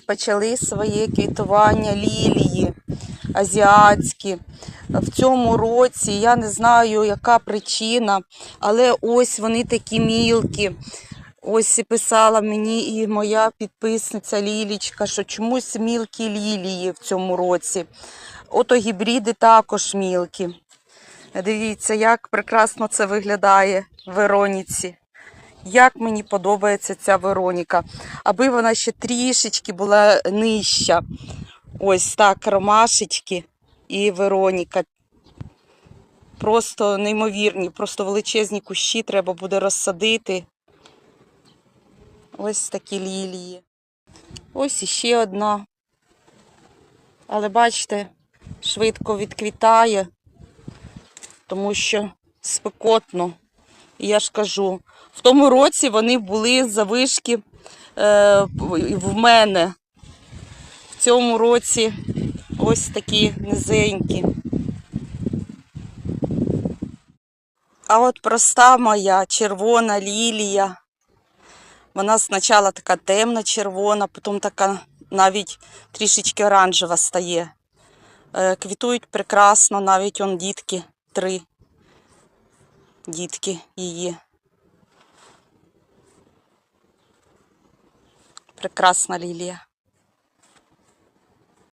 Почали своє квітування лілії азіатські. В цьому році я не знаю, яка причина, але ось вони такі мілкі. Ось і писала мені і моя підписниця Лілічка, що чомусь мілкі лілії в цьому році. Ото гібриди також мілкі. Дивіться, як прекрасно це виглядає в Вероніці. Як мені подобається ця Вероніка. Аби вона ще трішечки була нижча. Ось так, ромашечки і Вероніка. Просто неймовірні, просто величезні кущі треба буде розсадити. Ось такі лілії. Ось іще одна. Але бачите, швидко відквітає, тому що спекотно. Я ж кажу, в тому році вони були завишки е, в мене. В цьому році ось такі низенькі. А от проста моя червона лілія. Вона спочатку така темно-червона, потім така навіть трішечки оранжева стає. Е, Квітують прекрасно, навіть он дітки три. Дітки її. Прекрасна лілія.